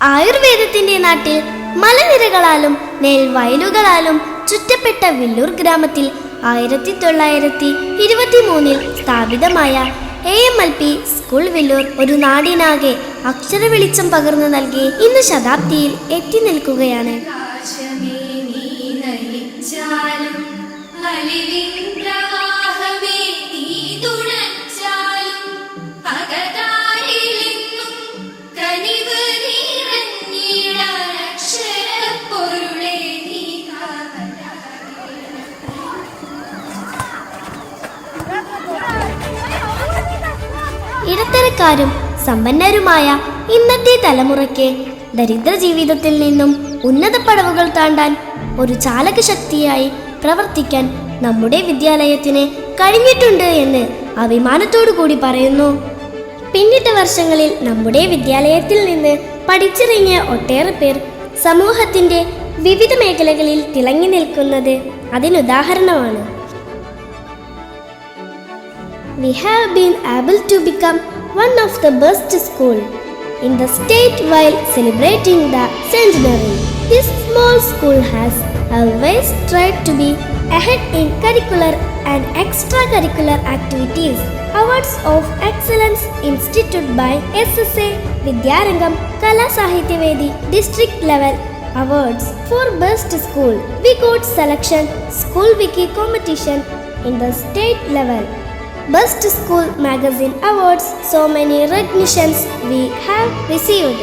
ആയുർവേദത്തിന്റെ നാട്ടിൽ മലനിരകളാലും നെൽവയലുകളാലും ചുറ്റപ്പെട്ട വില്ലൂർ ഗ്രാമത്തിൽ ആയിരത്തി തൊള്ളായിരത്തി ഇരുപത്തി മൂന്നിൽ സ്ഥാപിതമായ A M L P school Villoor ഒരു നാടിനാകെ അക്ഷര വെളിച്ചം പകർന്നു നൽകി ഇന്ന് ശതാബ്ദിയിൽ എത്തി നിൽക്കുകയാണ്. ഇടത്തരക്കാരും സമ്പന്നരുമായ ഇന്നത്തെ തലമുറയ്ക്ക് ദരിദ്ര ജീവിതത്തിൽ നിന്നും ഉന്നത പടവുകൾ താണ്ടാൻ ഒരു ചാലക ശക്തിയായി പ്രവർത്തിക്കാൻ നമ്മുടെ വിദ്യാലയത്തിന് കഴിഞ്ഞിട്ടുണ്ട് എന്ന് അഭിമാനത്തോടു കൂടി പറയുന്നു. പിന്നിട്ട വർഷങ്ങളിൽ നമ്മുടെ വിദ്യാലയത്തിൽ നിന്ന് പഠിച്ചിറങ്ങിയ ഒട്ടേറെ പേർ സമൂഹത്തിന്റെ വിവിധ മേഖലകളിൽ തിളങ്ങി നിൽക്കുന്നത് അതിനുദാഹരണമാണ്. We have been able to become one of the best school in the state while celebrating the centenary. This small school has always tried to be ahead in curricular and extracurricular activities. Awards of Excellence instituted by SSA Vidyarangam Kala Sahityavedi district level awards for best school. We got selection school wiki competition in the state level. Best School Magazine Awards, so many recognitions we have received.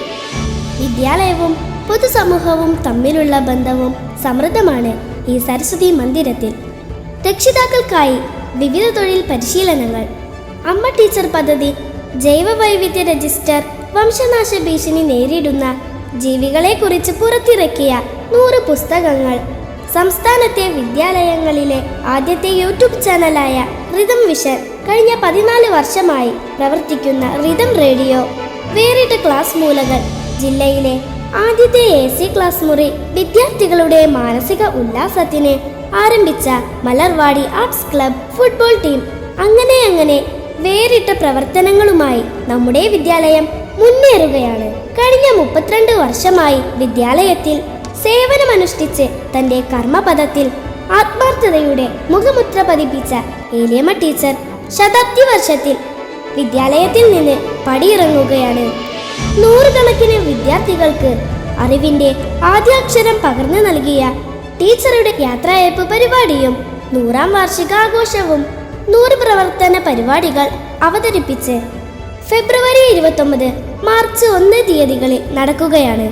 വിദ്യാലയവും പൊതുസമൂഹവും തമ്മിലുള്ള ബന്ധവും സമൃദ്ധമാണ് ഈ സരസ്വതി മന്ദിരത്തിൽ. രക്ഷിതാക്കൾക്കായി വിവിധ തൊഴിൽ പരിശീലനങ്ങൾ. അമ്മ teacher പദ്ധതി ജൈവ വൈവിധ്യ രജിസ്റ്റർ വംശനാശ ഭീഷണി നേരിടുന്ന ജീവികളെക്കുറിച്ച് പുറത്തിറക്കിയ നൂറ് പുസ്തകങ്ങൾ. സംസ്ഥാനത്തെ വിദ്യാലയങ്ങളിലെ ആദ്യത്തെ യൂട്യൂബ് ചാനലായ റിതം വിഷൻ കഴിഞ്ഞ പതിനാല് വർഷമായി പ്രവർത്തിക്കുന്ന റിതം റേഡിയോ. വേറിട്ട ക്ലാസ് മൂലകൾ ജില്ലയിലെ ആദ്യത്തെ എ സി ക്ലാസ് മുറി വിദ്യാർത്ഥികളുടെ മാനസിക ഉല്ലാസത്തിന് ആരംഭിച്ച Malarvadi arts club football team. അങ്ങനെ അങ്ങനെ വേറിട്ട പ്രവർത്തനങ്ങളുമായി നമ്മുടെ വിദ്യാലയം മുന്നേറുകയാണ്. കഴിഞ്ഞ മുപ്പത്തിരണ്ട് വർഷമായി വിദ്യാലയത്തിൽ സേവനമനുഷ്ഠിച്ച് തന്റെ കർമ്മപഥത്തിൽ ആത്മാർത്ഥതയുടെ മുഖമുദ്ര പതിപ്പിച്ച ഏലിയമ്മ ടീച്ചർ ശതാബ്ദി വർഷത്തിൽ വിദ്യാലയത്തിൽ നിന്ന് പടിയിറങ്ങുകയാണ്. നൂറുകണക്കിന് വിദ്യാർത്ഥികൾക്ക് അറിവിന്റെ ആദ്യാക്ഷരം പകർന്നു നൽകിയ ടീച്ചറുടെ യാത്രയയപ്പ് പരിപാടിയും നൂറാം വാർഷികാഘോഷവും നൂറ് പ്രവർത്തന പരിപാടികൾ അവതരിപ്പിച്ച് ഫെബ്രുവരി ഇരുപത്തൊമ്പത് മാർച്ച് ഒന്ന് തീയതികളിൽ നടക്കുകയാണ്.